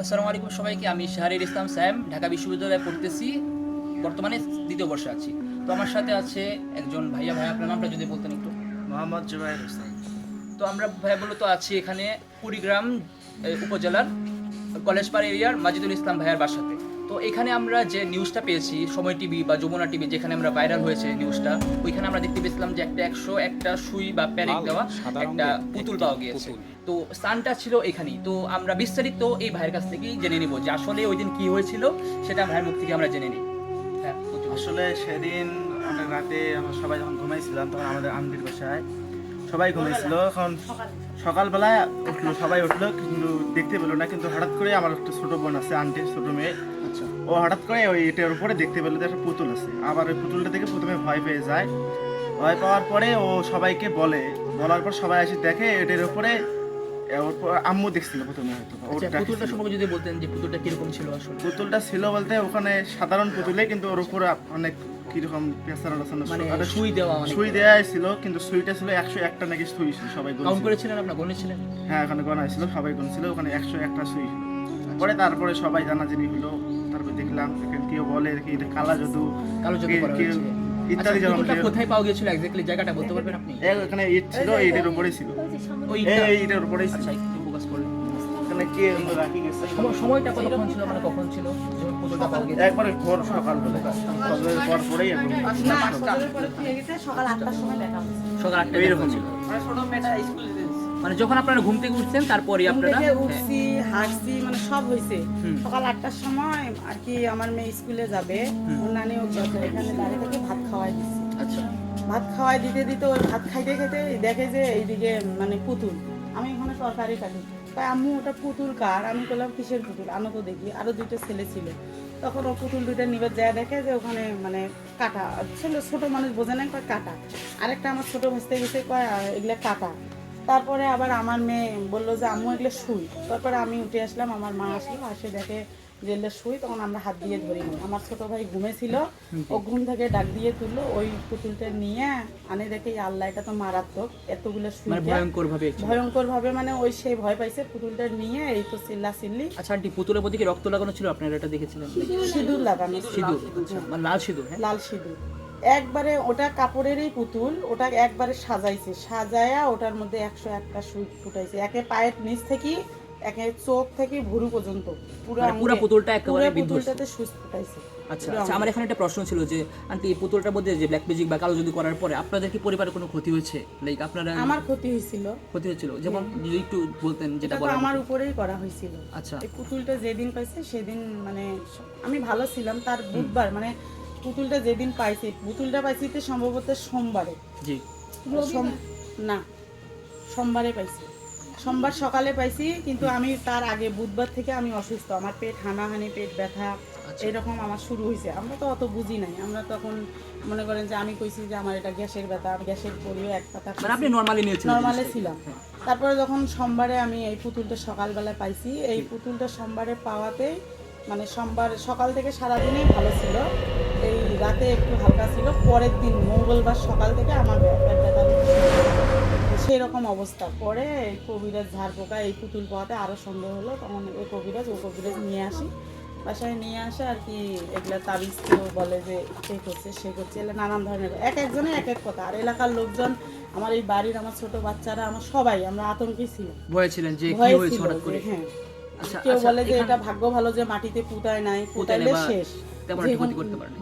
আসসালামু আলাইকুম সবাইকে আমি শাহরির ইসলাম স্যাম ঢাকা বিশ্ববিদ্যালয়ে পড়তেছি বর্তমানে দ্বিতীয় বর্ষে আছি। তো আমার সাথে আছে একজন ভাইয়া। ভাই আপনার নামটা যদি বলতেন একটু। মোহাম্মদ জুবাইর হোসেন। তো আমরা ভাইয়া বলতো আছি এখানে কুড়িগ্রাম উপজেলার কলেজপাড়া এরিয়ার মাজিদুল ইসলাম ভাইয়ার বাসাতে। তো এখানে আমরা যে নিউজটা পেয়েছি সময় টিভি বা যমুনা টিভি যেখানে আমরা ভাইরাল হয়েছে নিউজটা ওইখানে আমরা দেখতে পেয়েছিলাম যে একটা একশো একটা সুই বা প্যারেক দেওয়া একটা পুতুল পাওয়া গিয়েছে। তো স্থানটা ছিল এখানেই। তো আমরা বিস্তারিত এই ভাইয়ের কাছ থেকেই জেনে নিব যে আসলে ওই দিন কি হয়েছিল সেটা ভাইয়ের মুখ থেকে আমরা জেনে নিই। হ্যাঁ আসলে সেদিন অনেক রাতে আমরা সবাই যখন ঘুমাইছিলাম তখন আমাদের আন্টির বাসায় সবাই ঘুমাইছিল। এখন সকালবেলায় উঠল সবাই উঠল কিন্তু দেখতে পেল না কিন্তু হঠাৎ করে আমার একটা ছোট বোন আছে আন্টির ছোট মেয়ে। আচ্ছা। ও হঠাৎ করে ওই এটার উপরে দেখতে পেল যে একটা পুতুল আছে। আবার ওই পুতুলটা দেখে প্রথমে ভয় পেয়ে যায়। ভয় পাওয়ার পরে ও সবাইকে বলে। বলার পর সবাই এসে দেখে এটার উপরে আম্মু দেখছিল প্রথমে হয়তো আচ্ছা পুতুলটা সম্পর্কে যদি বলতেন যে পুতুলটা কীরকম ছিল আসলে। পুতুলটা ছিল বলতে ওখানে সাধারণ পুতুলে কিন্তু ওর উপরে অনেক কীরকম পেঁচানো টাচানো মানে একটা সুই দেওয়া অনেক সুই দেওয়া ছিল কিন্তু সুইটা ছিল একশো একটা নাকি সুই ছিল সবাই কাউন্ট। করেছিলেন আপনার? গণেছিলেন? হ্যাঁ ওখানে গণা ছিল সবাই গুনছিল ওখানে একশো একটা সুই ছিল। পরে তারপরে সবাই জানাজানি হলো তারপরে দেখলাম এখানে কেউ বলে কি এটা কালা জাদু কালো জাদু ইত্যাদি আচ্ছা, যেমন কোথায় পাওয়া গিয়েছিল? এক্স্যাক্টলি জায়গাটা বলতে পারবেন আপনি? এ, ইট ছিল এইটার উপরেই ছিল। ওই এই এইটার উপরেই ছিল। আচ্ছা একটু ফোকাস করলেন। এখানে কে রাখি গেছে? সময়টা কতক্ষণ ছিল মানে কখন ছিল? যখন পুতুলটা পাওয়া গিয়েছে একবারে ভোর সকালবেলা ফজরের পর পরেই এবং না ফজরের পরে ফিরে গেছে সকাল আটটার সময় দেখা সকাল আটটা এইরকম ছিল। মানে যখন আপনারা ঘুম থেকে উঠছেন তারপরে আপনারা হ্যাঁ, উঠছি হাঁটছি মানে সব হয়েছে। সকাল আটটার সময় আর কি আমার মেয়ে স্কুলে যাবে। ওর নানি এখানে দাঁড়িয়ে থেকে ভাত খাওয়াই দিচ্ছে। আচ্ছা। ভাত খাওয়াই দিতে দিতে ওই ভাত খাইতে খেতে দেখে যে এইদিকে মানে পুতুল। আমি ওখানে তরকারি কাটি তাই আম্মু ওটা পুতুল কার? আমি বললাম, কিসের পুতুল? তো দেখি, আরও দুইটা ছেলে ছিল। তখন ও পুতুল দুইটা নিবে যায় দেখে যে ওখানে মানে কাটা। ছেলে, ছোট মানুষ বোঝে না কয় কাটা। আরেকটা আমার ছোট ভাসতে গেছে, কয় এগুলো কাটা। তারপরে আবার আমার মেয়ে বলল যে, আম্মু, এগুলো শুই। তারপরে আমি উঠে আসলাম, আমার মা আসলো, আসে দেখে এগুলো শুই তখন আমরা হাত দিয়ে ধরি আমার ছোট ভাই ঘুমেছিল ও ঘুম থেকে ডাক দিয়ে তুললো ওই পুতুলটা নিয়ে আনে দেখে "এই আল্লাহ এটা তো মারাত্মক এতগুলো শুই ভয়ঙ্কর ভাবে ভয়ঙ্কর ভাবে মানে ওই সেই ভয় পাইছে পুতুলটা নিয়ে এই তো চিল্লা চিল্লি। আচ্ছা আন্টি পুতুলের প্রতি রক্ত লাগানো ছিল? আপনারা এটা দেখেছিলেন? সিঁদুর লাগানো সিঁদুর আচ্ছা মানে লাল সিঁদুর হ্যাঁ? লাল সিঁদুর। একবারে ওটা কাপড়েরই পুতুল ওটা একবারে সাজাইছে সাজায়া ওটার মধ্যে একশো একটা সুই ফুটাইছে। একে পায়ের নিচ থেকে একে চোখ থেকে ভুরু পর্যন্ত পুরো মানে পুরো পুতুলটা একেবারে। পুতুলটাতে ফুটাইছে। আচ্ছা আচ্ছা আমার এখানে একটা প্রশ্ন ছিল যে আন্টি এই পুতুলটার মধ্যে যে ব্ল্যাক ম্যাজিক বা কালো করার পরে আপনাদের কি পরিবারে কোনো ক্ষতি হয়েছে? লাইক আপনারা আমার ক্ষতি হয়েছিল। ক্ষতি হয়েছিল? যেমন যদি একটু বলতেন যেটা বলার আমার উপরেই করা হয়েছিল। আচ্ছা। এই পুতুলটা যেদিন পাইছে সেদিন মানে আমি ভালো ছিলাম। তার বুধবার মানে পুতুলটা যেদিন পাইছি পুতুলটা পাইছি তো সম্ভবত সোমবারে। জি। না সোমবারে পাইছি। সোমবার সকালে পাইছি কিন্তু আমি তার আগে বুধবার থেকে আমি অসুস্থ। আমার পেট হানাহানি পেট ব্যথা আচ্ছা। এরকম আমার শুরু হয়েছে আমরা তো অত বুঝি নাই। আমরা তখন মনে করেন যে আমি কইছি যে আমার এটা গ্যাসের ব্যথা গ্যাসের পরিও এক কথা মানে আপনি নর্মালি নিয়েছিলেন নর্মালে ছিলাম। তারপরে যখন সোমবারে আমি এই পুতুলটা সকালবেলা পাইছি এই পুতুলটা সোমবারে পাওয়াতে মানে সোমবার সকাল থেকে সারাদিনই ভালো ছিল। এই রাতে একটু হালকা ছিল। পরের দিন মঙ্গলবার সকাল থেকে আমার পেট ব্যথা সেই রকম অবস্থা। পরে এই কবিরাজ ঝাড় পোকা এই পুতুল পাওয়াতে আরও সন্দেহ হলো তখন ওই কবিরাজ ও কবিরাজ নিয়ে আসি। বাসায় নিয়ে আসে আর কি এগুলো তাবিজ কেউ বলে যে সে করছে সে করছে এগুলো নানান ধরনের। এক একজনে এক এক কথা। আর এলাকার লোকজন আমার এই বাড়ির আমার ছোট বাচ্চারা আমার সবাই আমরা আতঙ্কে ছিলাম। ভয়ে ছিলেন যে কি হয়েছে হঠাৎ করে? হ্যাঁ। কেউ আচ্ছা, বলে যে এটা ভাগ্য ভালো যে মাটিতে পুতায় নাই পুতাইলে শেষ।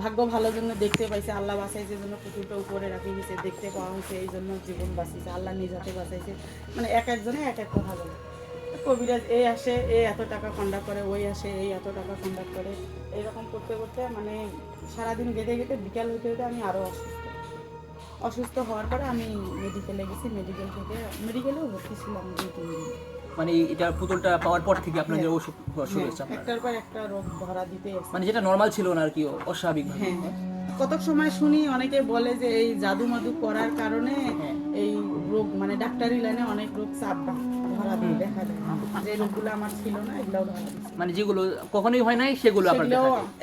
ভাগ্য ভালো জন্য দেখতে পাইছে আল্লাহ বাঁচাইছে জন্য উপরে রাখি গেছে দেখতে পাওয়া হয়েছে এই জন্য জীবন বাঁচিয়েছে আল্লাহ নিজ হাতে বাঁচাইছে। মানে এক একজনে এক এক কথা বলে। কবিরাজ এই আসে এই এত টাকা কন্ডাক্ট করে ওই আসে এই এত টাকা কন্ডাক্ট করে। এইরকম করতে করতে মানে সারাদিন গেঁথে গেঁথে বিকাল হতে হতে আমি আরও অসুস্থ। অসুস্থ হওয়ার পরে আমি মেডিকেলে গেছি মেডিকেল থেকে মেডিকেলেও ভর্তি ছিলাম দুই তিন দিন। মানে এটা পুতুলটা পাওয়ার পর থেকে আপনাদের ওষুধ শুরু হয়েছে হ্যাঁ, একটার পর একটা রোগ ধরা দিতে মানে যেটা নর্মাল ছিল না আর কি অস্বাভাবিক হ্যাঁ কত সময় শুনি অনেকে বলে যে এই জাদু মাদু করার কারণে হ্যাঁ। এই রোগ মানে ডাক্তারি লাইনে অনেক রোগ চাপ ধরা দিয়ে দেখা যায়। যে রোগগুলো আমার ছিল না দিচ্ছে মানে যেগুলো কখনোই হয় নাই সেগুলো আপনার।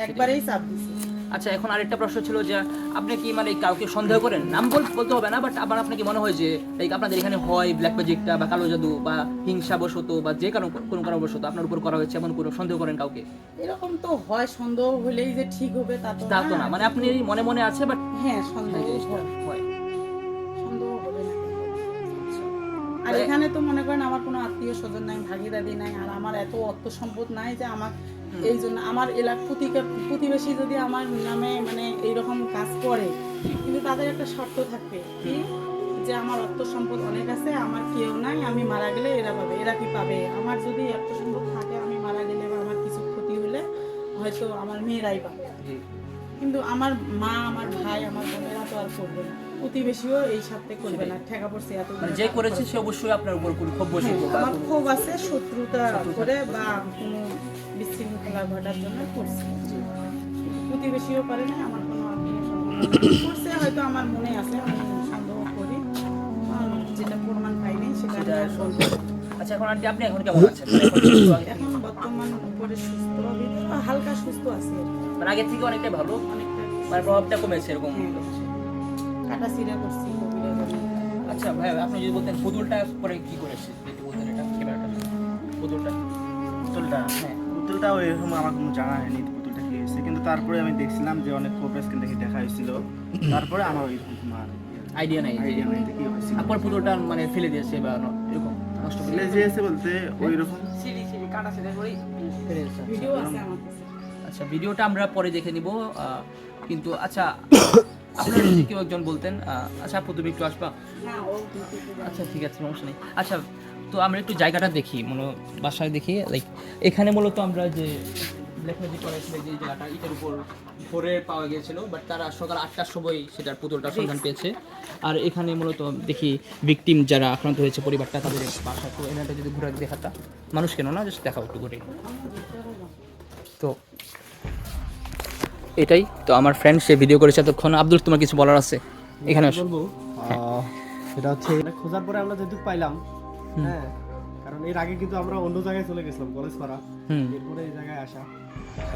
একবারেই চাপ দিচ্ছে আচ্ছা এখন আরেকটা প্রশ্ন ছিল যে আপনি কি মানে কাউকে সন্দেহ করেন? নাম বল বলতে হবে না বাট আবার আপনার কি মনে হয় যে লাইক আপনাদের এখানে হয় ব্ল্যাক ম্যাজিকটা বা কালো জাদু বা হিংসাবশত বা যে কারণ কোনো কারণবশত আপনার উপর করা হয়েছে এমন কোনো সন্দেহ করেন কাউকে? এরকম তো হয় সন্দেহ হলেই যে ঠিক হবে তা তো তা তো না। মানে আপনি মনে মনে আছে বাট হ্যাঁ সন্দেহ হয় হয়। সন্দেহ হবে আর এখানে তো মনে করেন আমার কোনো আত্মীয় স্বজন নাই ভাগিদারি নাই আর আমার এত অর্থ সম্পদ নাই যে আমার এই জন্য আমার এলাকা প্রতিবেশী যদি আমার নামে মানে এইরকম কাজ করে কিন্তু তাদের একটা শর্ত থাকবে কি? যে আমার অর্থ সম্পদ অনেক আছে আমার কেউ নাই আমি মারা গেলে এরা পাবে এরা কি পাবে? আমার যদি অর্থ সম্পদ থাকে আমি মারা গেলে বা আমার কিছু ক্ষতি হলে হয়তো আমার মেয়েরাই পাবে। কিন্তু আমার মা আমার ভাই আমার বোনেরা তো আর করবে না। প্রতিবেশীও এই সাথে করবে না ঠেকা পড়ছে এত মানে যে করেছে সে অবশ্যই আপনার উপর কোনো ক্ষোভ বসে হ্যাঁ, আমার ক্ষোভ আছে শত্রুতা করে বা কোনো বিশৃঙ্খলা ঘটার জন্য করছে। প্রতিবেশীও পারে না আমার কোনো করছে হয়তো আমার মনে আছে আমি সন্দেহ করি। যেটা প্রমাণ পাইনি সেটা। আচ্ছা এখন আন্টি আপনি এখন কেমন আছেন? এখন আগে- বর্তমান উপরে সুস্থ হালকা সুস্থ আছে। মানে আগের থেকে অনেকটা ভালো? অনেকটা মানে প্রভাবটা কমেছে এরকম। কাটা সিরা করছি। আচ্ছা ভাই আপনি যদি বলতেন পুতুলটা পরে কি করেছে? যদি বলতেন এটা ক্যামেরাটা পুতুলটা। পুতুলটা? হ্যাঁ। পুতুলটা ওই রকম আমার কোনো জানা হয়নি পুতুলটা কি হয়েছে কিন্তু তারপরে আমি দেখছিলাম যে অনেক প্রোগ্রেস কিন্তু দেখে দেখা হয়েছিল। তারপরে আমার ওই আইডিয়া নাই আইডিয়া নাই কি হয়েছিল। আপনার পুতুলটা মানে ফেলে দিয়েছে বা এরকম নষ্ট ফেলে যেয়েছে বলতে ওই রকম ফেলে দিয়েছে। ভিডিও আছে আমার কাছে। আচ্ছা ভিডিওটা আমরা পরে দেখে নিব আহ, কিন্তু আচ্ছা আপনারা যদি কেউ একজন বলতেন আচ্ছা আপু তুমি একটু আসবা। আচ্ছা ঠিক আছে সমস্যা নেই। আচ্ছা তো আমরা একটু জায়গাটা দেখি মনে বাসায় দেখি লাইক এখানে মূলত আমরা যে ব্ল্যাক ম্যাজিক করেছিল যে জায়গাটা এটার উপর ভোরে পাওয়া গিয়েছিল বাট তারা সকাল আটটার সময় সেটার পুতুলটার সন্ধান পেয়েছে। আর এখানে মূলত দেখি ভিকটিম যারা আক্রান্ত হয়েছে পরিবারটা তাদের বাসা। তো এনাটা যদি ঘুরে দেখাটা মানুষ কেন না জাস্ট দেখাও একটু ঘুরে। তো এটাই। তো আমার ফ্রেন্ড সে ভিডিও করেছে এতক্ষণ। আব্দুল তোমার কিছু বলার আছে? এখানে আসো। বলব সেটা হচ্ছে এটা খোঁজার পরে আমরা যেহেতু পাইলাম হ্যাঁ কারণ এর আগে কিন্তু আমরা অন্য জায়গায় চলে গেছিলাম কলেজ পাড়া। এরপরে এই জায়গায় আসা।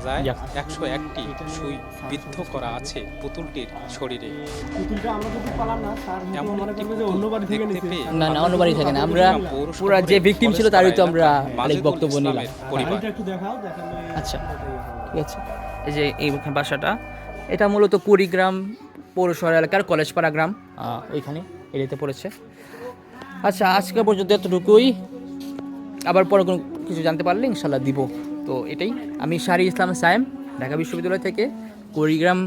যায় একশো একটি সুই বিদ্ধ করা আছে পুতুলটির শরীরে। পুতুলটা আমরা যদি পালাম না স্যার এমন মনে করবে যে অন্য বাড়ি থেকে দেখতে না না অন্য বাড়ি থাকে না। আমরা যে ভিকটিম ছিল তারই তো আমরা অনেক বক্তব্য নিলাম। পরিবার। একটু দেখাও দেখালে আচ্ছা। ঠিক আছে। যে এই বাসাটা এটা মূলত কুড়িগ্রাম পৌরসভা এলাকার কলেজপাড়া গ্রাম। ওইখানে এরিয়াতে পড়েছে। আচ্ছা আজকে পর্যন্ত এতটুকুই। আবার পরে কোনো কিছু জানতে পারলে ইনশাল্লাহ দিব। তো এটাই। আমি শাহরি ইসলাম সায়েম, ঢাকা বিশ্ববিদ্যালয় থেকে কুড়িগ্রাম